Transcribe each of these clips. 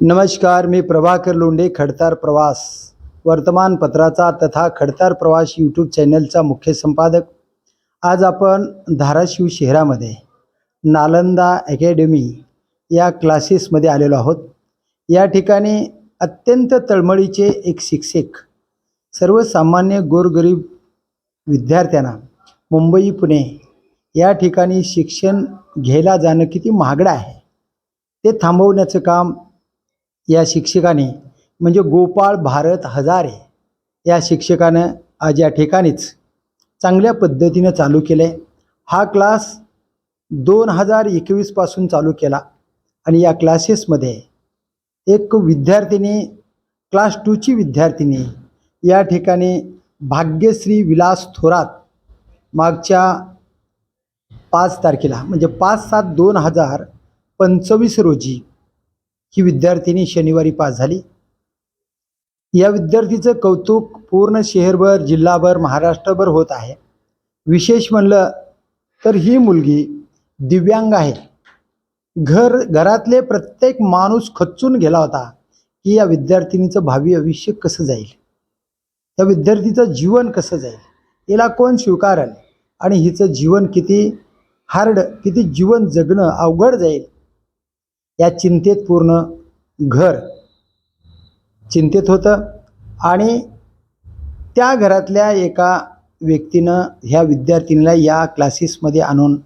नमस्कार मी प्रभाकर लोंढे खडतार प्रवास. वर्तमानपत्राचा तथा खडतार प्रवास यूट्यूब चॅनलचा मुख्य संपादक. आज आपण धाराशिव शहरामध्ये नालंदा अकॅडमी या क्लासेसमध्ये आलेलो आहोत. या ठिकाणी अत्यंत तळमळीचे एक शिक्षक सर्वसामान्य गोरगरीब विद्यार्थ्यांना मुंबई पुणे या ठिकाणी शिक्षण घ्यायला जाणं किती महागडं आहे ते थांबवण्याचं काम या शिक्षकाने म्हणजे गोपाळ भारत हजारे या शिक्षकानं आज या ठिकाणीच चांगल्या पद्धतीनं चालू केलं आहे हा क्लास दोन हजार एकवीसपासून चालू केला आणि या क्लासेसमध्ये एक विद्यार्थिनी क्लास टूची विद्यार्थिनी या ठिकाणी भाग्यश्री विलास थोरात मागच्या पाच तारखेला म्हणजे पाच सात दोन हजार पंचवीस रोजी ही विद्यार्थिनी शनिवारी पास झाली. या विद्यार्थीचं कौतुक पूर्ण शहरभर जिल्हाभर महाराष्ट्रभर होत आहे. विशेष म्हणलं तर ही मुलगी दिव्यांग आहे. घर घरातले प्रत्येक माणूस खचून गेला होता की या विद्यार्थिनीचं भावी आयुष्य कसं जाईल? या विद्यार्थीचं जीवन कसं जाईल? हिला कोण स्वीकारल? आणि हिचं जीवन किती हार्ड किती जीवन जगणं अवघड जाईल? या चिंतेत पूर्ण घर चिंतेत होतं. आणि त्या घरातल्या एका व्यक्तीनं ह्या विद्यार्थिनीला या क्लासेसमध्ये आणून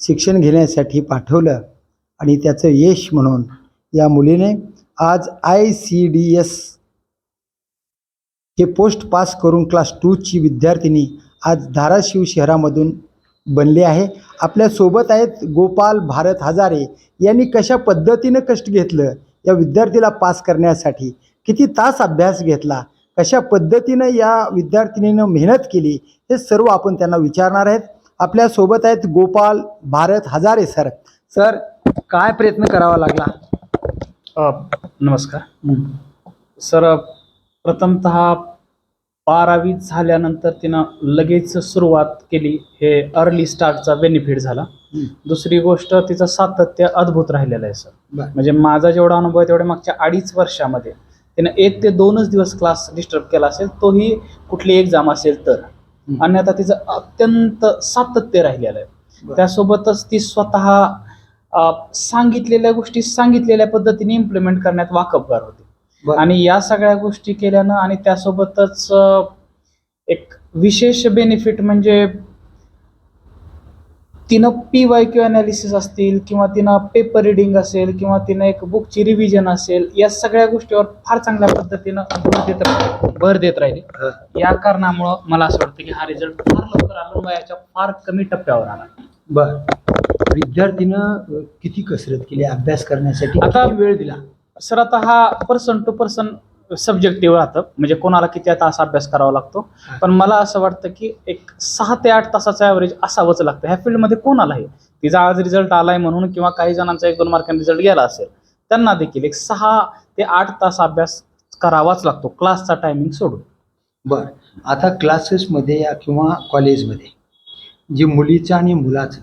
शिक्षण घेण्यासाठी पाठवलं आणि त्याचं यश म्हणून या मुलीने आज आय सी डी एस हे पोस्ट पास करून क्लास टूची विद्यार्थिनी आज धाराशिव शहरामधून बनली आहे. आपल्यासोबत आहेत गोपाल भारत हजारे. यांनी कशा पद्धतीनं कष्ट घेतलं? या विद्यार्थीला पास करण्यासाठी किती तास अभ्यास घेतला? कशा पद्धतीनं या विद्यार्थिनीनं मेहनत केली? हे सर्व आपण त्यांना विचारणार आहेत. आपल्यासोबत आहेत गोपाल भारत हजारे सर. सर काय प्रयत्न करावा लागला? अ, नमस्कार. सर प्रथमत बारावी झाल्यानंतर तिनं लगेच सुरुवात केली हे अर्ली स्टार्टचा बेनिफिट झाला. दुसरी गोष्ट तिचं सातत्य अद्भुत राहिलेलं आहे सर. म्हणजे माझा जेवढा अनुभव आहे तेवढ्या मागच्या अडीच वर्षामध्ये तिनं एक ते दोनच दिवस क्लास डिस्टर्ब केला असेल तोही कुठली एक्झाम असेल तर. अन्यथा तिचं अत्यंत सातत्य राहिलेलं आहे. त्यासोबतच ती स्वतः सांगितलेल्या गोष्टी सांगितलेल्या पद्धतीने इम्प्लिमेंट करण्यात वाकबगार होती. आणि या सगळ्या गोष्टी केल्यानं आणि त्यासोबतच एक विशेष बेनिफिट म्हणजे तिनं पी वाय क्यू अनालिसिस असतील किंवा तिनं पेपर रिडिंग असेल किंवा तिनं एक बुकची रिव्हिजन असेल या सगळ्या गोष्टीवर फार चांगल्या पद्धतीनं भर देत राहिली भर देत राहिली. या कारणामुळं मला असं वाटतं की हा रिझल्ट फार लवकर आला वयाच्या फार कमी टप्प्यावर आला. बर. विद्यार्थीनं किती कसरत केली अभ्यास करण्यासाठी? आता- वेळ दिला? सर आता हा पर्सन टू पर्सन सब्जेक्टिव्ह राहतं. म्हणजे कोणाला किती तास अभ्यास करावा लागतो. पण मला असं वाटतं की एक सहा ते आठ तासाचं ॲव्हरेज असावंच लागतं. ह्या फील्डमध्ये कोणालाही तिचा आज रिझल्ट आलाय म्हणून किंवा काही जणांचा एक दोन मार्कांनी रिझल्ट गेला असेल त्यांना देखील एक सहा ते आठ तास अभ्यास करावाच लागतो. क्लासचा टायमिंग सोडून. बर. आता क्लासेसमध्ये या किंवा कॉलेजमध्ये जे मुलीचं आणि मुलाचं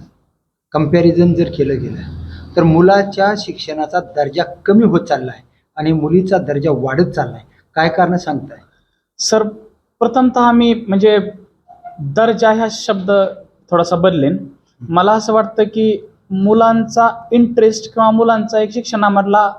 कंपॅरिझन जर केलं गेलं तर मुलाच्या शिक्षणाचा दर्जा कमी होत चालला आहे आणि मुलीचा दर्जा वाढत चालला आहे काय कारण सांगताय? सर प्रथमतः मी म्हणजे दर्जा ह्या शब्द थोडासा बदलेन. मला असं वाटतं की मुलांचा इंटरेस्ट किंवा मुलांचा एक शिक्षणामधला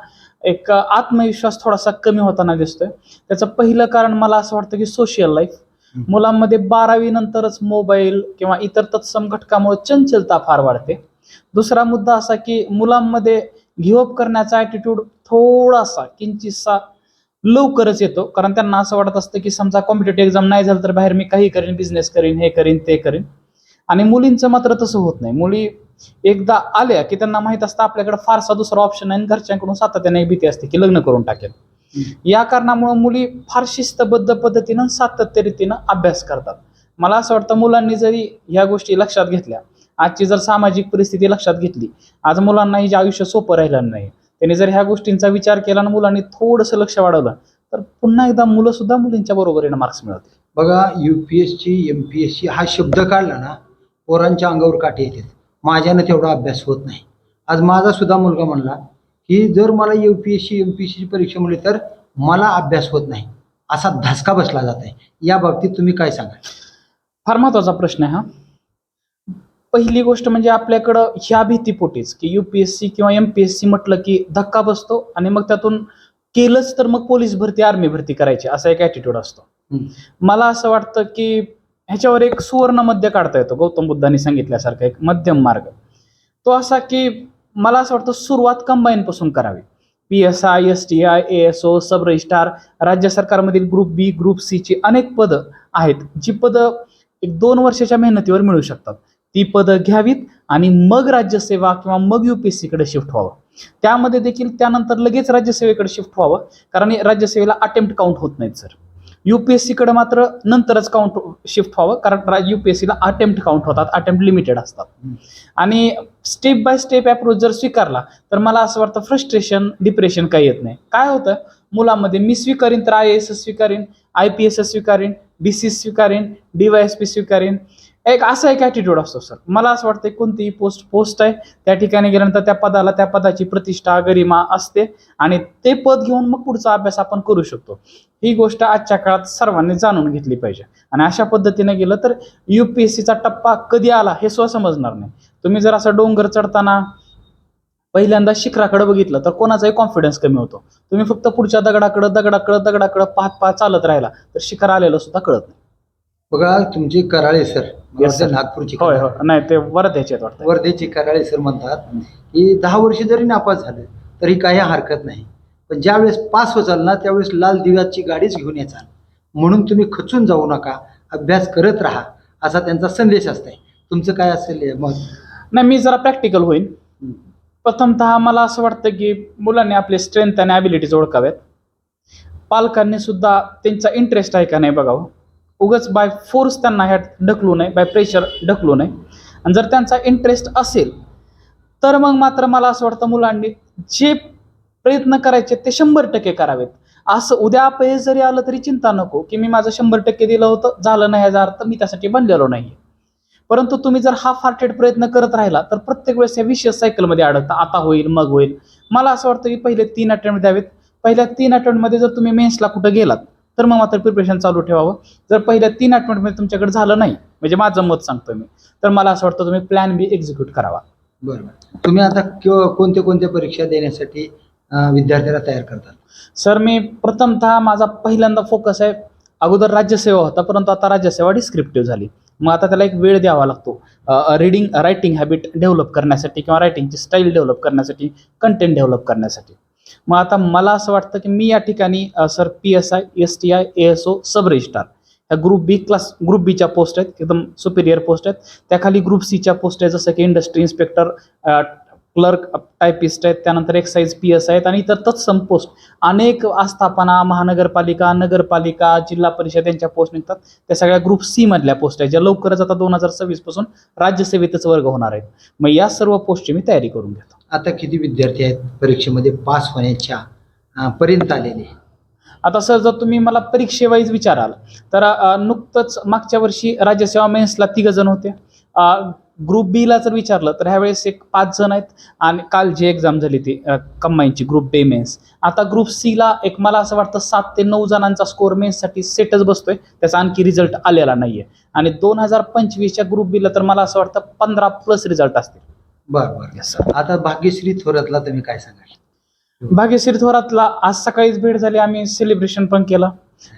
एक आत्मविश्वास थोडासा कमी होताना दिसतोय. त्याचं पहिलं कारण मला असं वाटतं की सोशल लाईफ. मुलांमध्ये बारावी नंतरच मोबाईल किंवा इतर तत्सम घटकामुळे चंचलता फार वाढते. दुसरा मुद्दा असा की मुलांमध्ये गिव्हअप करण्याचा ॲटिट्यूड थोडासा किंचितसा लवकरच येतो. कारण त्यांना असं वाटत असतं की समजा कॉम्पिटेटिव्ह एक्झाम नाही झालं तर बाहेर मी काही करीन बिझनेस करीन हे करीन ते करीन. आणि मुलींचं मात्र तसं होत नाही. मुली एकदा आल्या की त्यांना माहीत असतं आपल्याकडे फारसा दुसरा ऑप्शन आहे आणि घरच्यांकडून सातत्याने एक भीती असते की लग्न करून टाकेल. या कारणामुळे मुली फार शिस्तबद्ध पद्धतीनं सातत्यरीतीनं अभ्यास करतात. मला असं वाटतं मुलांनी जरी ह्या गोष्टी लक्षात घेतल्या आजची जर सामाजिक परिस्थिती लक्षात घेतली आज मुलांनाही जे आयुष्य सोपं राहिलं नाही त्यांनी जर ह्या गोष्टींचा विचार केला आणि मुलांनी थोडंसं लक्ष वाढवलं तर पुन्हा एकदा मुलं सुद्धा मुलींच्या बरोबरीनं मार्क्स मिळवतील. बघा U P S C M P S C हा शब्द काढला ना पोरांच्या अंगावर काटे येतात. माझ्यानं तेवढा अभ्यास होत नाही. आज माझा सुद्धा मुलगा म्हणला की जर मला U P S C M P S सीची परीक्षा मिळली तर मला अभ्यास होत नाही. असा धसका बसला जात आहे. या बाबतीत तुम्ही काय सांगाल? फार महत्त्वाचा प्रश्न आहे हा. पहिली गोष्ट म्हणजे आपल्याकडं ह्या भीतीपोटीच की युपीएससी किंवा एम पी एस सी म्हटलं की धक्का बसतो आणि मग त्यातून केलंच तर मग पोलीस भरती आर्मी भरती करायची असा एक ॲटिट्यूड असतो. मला असं वाटतं की ह्याच्यावर एक सुवर्ण मध्य काढता येतो गौतम बुद्धांनी सांगितल्यासारखा एक मध्यम मार्ग. तो असा की मला असं वाटतं सुरुवात कंबाईन पासून करावी. P S I S T I A S O sub registrar राज्य सरकारमधील ग्रुप बी ग्रुप सीची अनेक पदं आहेत जी पदं एक दोन वर्षाच्या मेहनतीवर मिळू शकतात. ती पदं घ्यावीत आणि मग राज्यसेवा किंवा मग युपीएससीकडे शिफ्ट व्हावं. त्यामध्ये देखील त्यानंतर लगेच राज्यसेवेकडे शिफ्ट व्हावं कारण राज्यसेवेला अटेम्प्ट काउंट होत नाहीत सर. युपीएससीकडे मात्र नंतरच काउंट शिफ्ट व्हावं कारण युपीएससीला अटेम्प्ट काउंट होतात अटेम्प्ट लिमिटेड असतात. आणि स्टेप बाय स्टेप अप्रोच जर स्वीकारला तर मला असं वाटतं फ्रस्ट्रेशन डिप्रेशन काही येत नाही. काय होतं? मुलामध्ये मी स्वीकारीन तर आय एस एस स्वीकारीन आय पी एस एस स्वीकारीन डी सी स्वीकारीन डी वाय एस पी स्वीकारीन एक असा एक ॲटिट्यूड असतो सर मला असं वाटतं कोणतीही पोस्ट पोस्ट आहे त्या ठिकाणी गेल्यानंतर त्या पदाला त्या पदाची प्रतिष्ठा गरिमा असते आणि ते पद घेऊन मग पुढचा अभ्यास आपण करू शकतो. ही गोष्ट आजच्या काळात सर्वांनी जाणून घेतली पाहिजे. आणि अशा पद्धतीने गेलं तर यू पी एस सीचा टप्पा कधी आला हे सुद्धा समजणार नाही. तुम्ही जर असं डोंगर चढताना पहिल्यांदा शिखराकडे बघितलं तर कोणाचाही कॉन्फिडन्स कमी होतो. तुम्ही फक्त पुढच्या दगडाकडं दगडाकडं दगडाकडं पाहत पाहत चालत राहिला तर शिखर आलेलं सुद्धा कळत नाही. बघा तुमचे कराळे सर. Yes, sir. नागपूरची होय कराळे. होय. नाही ते वरत ह्याच्यात वाटतं वर्धेचे कराळे सर म्हणतात की दहा वर्ष जरी नापास झाले तरी काही हरकत नाही. पण ज्यावेळेस पास होचाल ना त्यावेळेस लाल दिव्याची गाडीच घेऊन याचाल. म्हणून तुम्ही खचून जाऊ नका अभ्यास करत राहा असा त्यांचा संदेश असतंय. तुमचं काय असेल हे मत? नाही मी जरा प्रॅक्टिकल होईन. प्रथमतः मला असं वाटतं की मुलांनी आपले स्ट्रेंथ आणि ॲबिलिटीज ओळखाव्यात. पालकांनी सुद्धा त्यांचा इंटरेस्ट आहे का नाही बघावं. उगच बाय फोर्स त्यांना ह्यात ढकलू नये बाय प्रेशर ढकलू नये. आणि जर त्यांचा इंटरेस्ट असेल तर मग मात्र मला असं वाटतं मुलांनी जे प्रयत्न करायचे ते शंभर टक्के करावेत. असं उद्या अपयश जरी आलं तरी चिंता नको की मी माझं शंभर टक्के दिलं होतं झालं नाही याचा अर्थ मी त्यासाठी बनलेलो नाही परंतु तुम्ही जर हाफ हार्टेड प्रयत्न करत राहिला तर प्रत्येक वेळेस या विशेष सायकलमध्ये अडकता आता होईल मग होईल. मला असं वाटतं की पहिले तीन अटेम्प्ट द्यावेत. पहिल्या तीन अटेम्प्टमध्ये जर तुम्ही मेन्सला कुठं गेलात तर मग मात्र प्रिपरेशन चालू ठेवावं. जर पहिल्या तीन अटेम्प्टमध्ये तुमच्याकडे झालं नाही म्हणजे माझं मत सांगतो मी तर मला असं वाटतं तुम्ही प्लॅन बी एक्झिक्यूट करावा. बरोबर. तुम्ही आता कोणत्या कोणत्या परीक्षा देण्यासाठी विद्यार्थ्याला तयार करतात सर मी प्रथमतः माझा पहिल्यांदा फोकस आहे अगोदर राज्यसेवा होता परंतु आता राज्यसेवा डिस्क्रिप्टिव्ह झाली. मग आता त्याला एक वेळ द्यावा लागतो. रीडिंग रायटिंग हॅबिट डेव्हलप करण्यासाठी किंवा रायटिंगची स्टाईल डेव्हलप करण्यासाठी कंटेंट डेव्हलप करण्यासाठी. मग आता मला असं वाटतं की मी या ठिकाणी sir P S I S T I A S O sub registrar ह्या ग्रुप बी क्लास ग्रुप बीच्या पोस्ट आहेत एकदम सुपिरियर पोस्ट आहेत. त्याखाली ग्रुप सीच्या पोस्ट आहेत जसं की इंडस्ट्री इन्स्पेक्टर क्लर्क टायपिस्ट आहेत त्यानंतर एक्साईज पी एस आहेत आणि इतर तत्सम पोस्ट अनेक आस्थापना महानगरपालिका नगरपालिका जिल्हा परिषद यांच्या पोस्ट निघतात. त्या सगळ्या ग्रुप सी मधल्या पोस्ट आहेत ज्या लवकरच आता दोन हजार सव्वीसपासून राज्यसेवेतच वर्ग होणार आहेत. मग या सर्व पोस्टची मी तयारी करून घेतो. आता किती विद्यार्थी आहेत परीक्षेमध्ये पास होण्याच्या पर्यंत आलेले? आता सर जर तुम्ही मला परीक्षेवाईज विचाराल तर नुकतंच मागच्या वर्षी राज्यसेवा मेन्सला तिघ जण होते. ग्रुप बीला जर विचारलं तर ह्यावेळेस एक पाच जण आहेत आणि काल जी एक्झाम झाली ती कंबाईनची ग्रुप बे मेन्स आता ग्रुप सीला एक मला असं वाटतं सात ते नऊ जणांचा स्कोर मेन्ससाठी सेटच बसतोय त्याचा आणखी रिझल्ट आलेला नाहीये. आणि दोन हजार पंचवीसच्या ग्रुप बीला तर मला असं वाटतं पंधरा प्लस रिझल्ट असतील. बरं बरं. सर आता भाग्यश्री थोरातला तुम्ही काय सांगाल? भाग्यश्री थोरातला आज सकाळीच भेट झाली आम्ही सेलिब्रेशन पण केलं.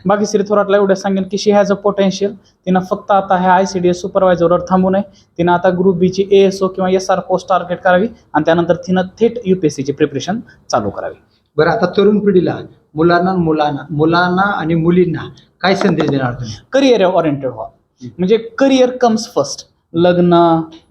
भाग्यश्री थोरातला एवढं सांगेन की शी हॅज अ पोटेन्शियल तिनं फक्त आता ह्या आय सी डी एस सुपरवायझरवर थांबू नये. तिनं आता ग्रुप बीची ए एस ओ किंवा एस आर पोस्ट टार्गेट करावी आणि त्यानंतर तिनं थेट यू पी एस सीची प्रिपरेशन चालू करावी. बरं आता तरुण पिढीला मुलांना मुलांना मुलांना आणि मुलींना काय संदेश देणार तुम्ही? करिअर ओरिएंटेड व्हा. म्हणजे करिअर कम्स फर्स्ट लग्न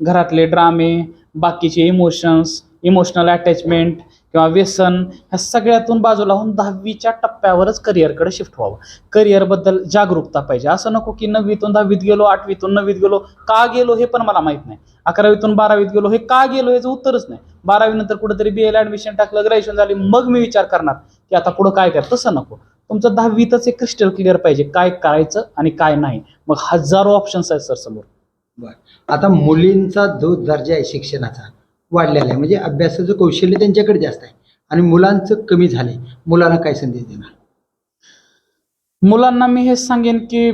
घरातले ड्रामे बाकीचे इमोशन्स इमोशनल अटॅचमेंट किंवा व्यसन ह्या सगळ्यातून बाजूला होऊन दहावीच्या टप्प्यावरच करिअरकडे शिफ्ट व्हावं. करिअरबद्दल जागरूकता पाहिजे. असं नको की नववीतून दहावीत गेलो आठवीतून नववीत गेलो का गेलो हे पण मला माहीत नाही. अकरावीतून बारावीत गेलो हे का गेलो याचं उत्तरच नाही. बारावी नंतर कुठेतरी बी एला ॲडमिशन टाकलं ग्रॅज्युएशन झाली मग मी विचार करणार की आता पुढं काय कर तसं नको. तुमचं दहावीतच एक क्रिस्टल क्लिअर पाहिजे काय करायचं आणि काय नाही. मग हजारो ऑप्शन्स आहेत सर समोर. आता मुलींचा जो दर्जा आहे शिक्षणाचा वाढलेलं आहे. म्हणजे अभ्यासाचं कौशल्य त्यांच्याकडे जास्त आहे. आणि मुलांचं कमी झाले मुलांना काय संदेश देणार? मुलांना मी हे सांगेन की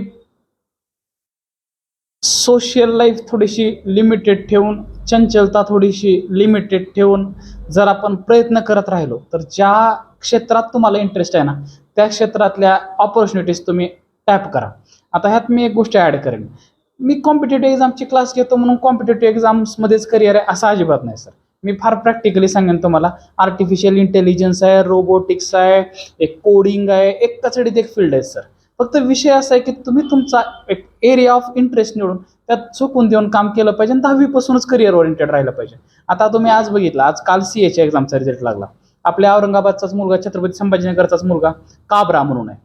सोशल लाईफ थोडीशी लिमिटेड ठेवून चंचलता थोडीशी लिमिटेड ठेवून जर आपण प्रयत्न करत राहिलो तर ज्या क्षेत्रात तुम्हाला इंटरेस्ट आहे ना त्या क्षेत्रातल्या ऑपॉर्च्युनिटीज तुम्ही टॅप करा. आता ह्यात मी एक गोष्ट ॲड करेन. मी कॉम्पिटेटिव्ह एक्झामची क्लास घेतो म्हणून कॉम्पिटेटिव्ह एक्झाम्समध्येच करिअर आहे असं अजिबात नाही सर मी फार प्रॅक्टिकली सांगेन तुम्हाला. आर्टिफिशियल इंटेलिजन्स आहे रोबोटिक्स आहे एक कोडिंग आहे एक कचडीत एक फील्ड आहे सर फक्त विषय असा आहे की तुम्ही तुमचा एक एरिया ऑफ इंटरेस्ट निवडून त्यात चुकून देऊन काम केलं पाहिजे आणि दहावीपासूनच करिअर ओरिएंटेड राहिलं पाहिजे. आता तुम्ही आज बघितलं आज काल सी एच्या एक्झामचा रिझल्ट लागला. आपल्या औरंगाबादचाच मुलगा छत्रपती संभाजीनगरचाच मुलगा काबरा म्हणून आहे.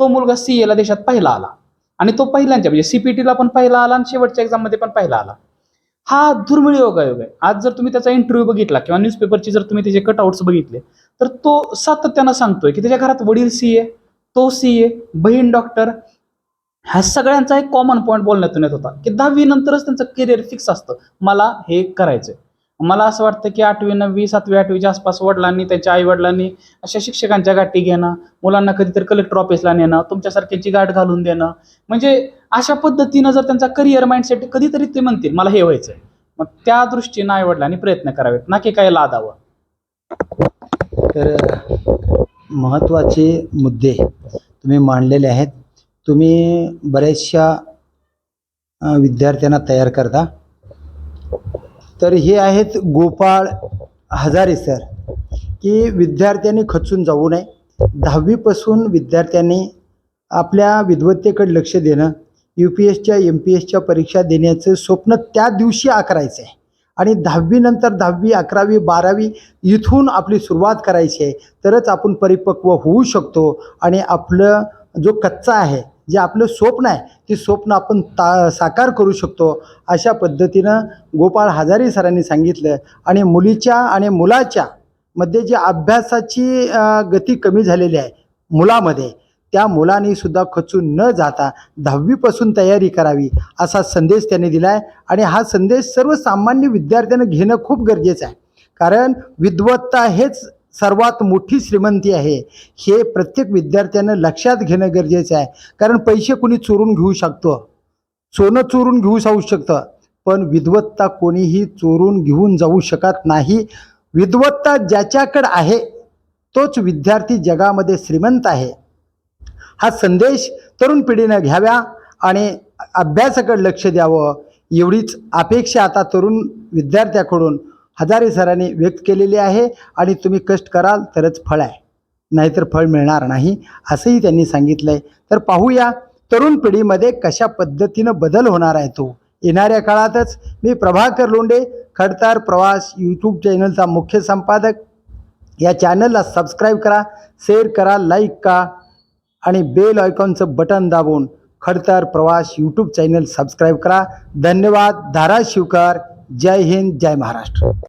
तो मुलगा सी एला देशात पहिला आला. आणि तो पहिल्यांच्या म्हणजे सीपीटीला पण पहिला आला आणि शेवटच्या एक्झाममध्ये पण पहिला आला. हा दुर्मिळ योगायोग आहे आज जर तुम्ही त्याचा इंटरव्ह्यू बघितला किंवा न्यूजपेपरची जर तुम्ही त्याचे कटआउट्स बघितले तर तो सातत्यानं सांगतोय की त्याच्या घरात वडील सी ए तो सी ए बहीण डॉक्टर ह्या सगळ्यांचा एक कॉमन पॉईंट बोलण्यातून येत होता की दहावी नंतरच त्यांचं करिअर फिक्स असतं. मला हे करायचंय. मला असं वाटतं की आठवी नववी सातवी आठवीच्या आसपास वडिलांनी त्यांच्या आई वडिलांनी अशा शिक्षकांच्या गाठी घेणं मुलांना कधीतरी कलेक्टर ऑफिसला नेणं तुमच्यासारख्यांची गाठ घालून देणं म्हणजे अशा पद्धतीनं जर त्यांचा करिअर माइंडसेट कधीतरी ते म्हणतील मला हे व्हायचंय. मग त्या दृष्टीनं आई वडिलांनी प्रयत्न करावेत ना की काय लादावं? तर महत्त्वाचे मुद्दे तुम्ही मांडलेले आहेत. तुम्ही बऱ्याचशा विद्यार्थ्यांना तयार करता. तर हे आहेत गोपाळ हजारे सर की विद्यार्थ्यांनी खचून जाऊ नये. दहावीपासून विद्यार्थ्यांनी आपल्या विद्वत्तेकडे लक्ष देणं यू पी एसच्या एम पी एसच्या परीक्षा देण्याचं स्वप्न त्या दिवशी आकारायचं आहे आणि दहावीनंतर दहावी अकरावी बारावी इथून आपली सुरुवात करायची आहे. तरच आपण परिपक्व होऊ शकतो आणि आपलं जो कच्चा आहे जे आपलं स्वप्न आहे ते स्वप्न आपण ता साकार करू शकतो. अशा पद्धतीनं गोपाळ हजारे सरांनी सांगितलं आणि मुलीच्या आणि मुलाच्या मध्ये जी अभ्यासाची गती कमी झालेली आहे मुलामध्ये त्या मुलांनी सुद्धा खचून न जाता दहावीपासून तयारी करावी असा संदेश त्यांनी दिला आहे आणि हा संदेश सर्वसामान्य विद्यार्थ्यांना घेणं खूप गरजेचं आहे. कारण विद्वत्ता हेच सर्वात मोठी श्रीमंती आहे. हे प्रत्येक विद्यार्थ्यानं लक्षात घेणं गरजेचं आहे. कारण पैसे कोणी चोरून घेऊ शकतो? सोनं चोरून घेऊ जाऊ शकतं. पण विद्वत्ता कोणीही चोरून घेऊन जाऊ शकत नाही. विद्वत्ता ज्याच्याकडं आहे तोच विद्यार्थी जगामध्ये श्रीमंत आहे. हा संदेश तरुण पिढीनं घ्याव्या आणि अभ्यासाकडे लक्ष द्यावं. एवढीच अपेक्षा आता तरुण विद्यार्थ्याकडून हजारे सरांनी व्यक्त केलेली आहे आणि तुम्ही कष्ट कराल तरच फळ आहे. नाहीतर फळ मिळणार नाही असंही त्यांनी सांगितलं आहे तर पाहूया तरुण पिढीमध्ये कशा पद्धतीनं बदल होणार आहे तो? येणाऱ्या काळातच मी प्रभाकर लोंडे खडतार प्रवास यूट्यूब चॅनलचा मुख्य संपादक. या चॅनलला सबस्क्राईब करा शेअर करा लाईक का आणि बेल आयकॉनचं बटन दाबून खडतर प्रवास यूट्यूब चॅनल सबस्क्राईब करा. धन्यवाद धाराशिवकर. जय हिंद जय महाराष्ट्र.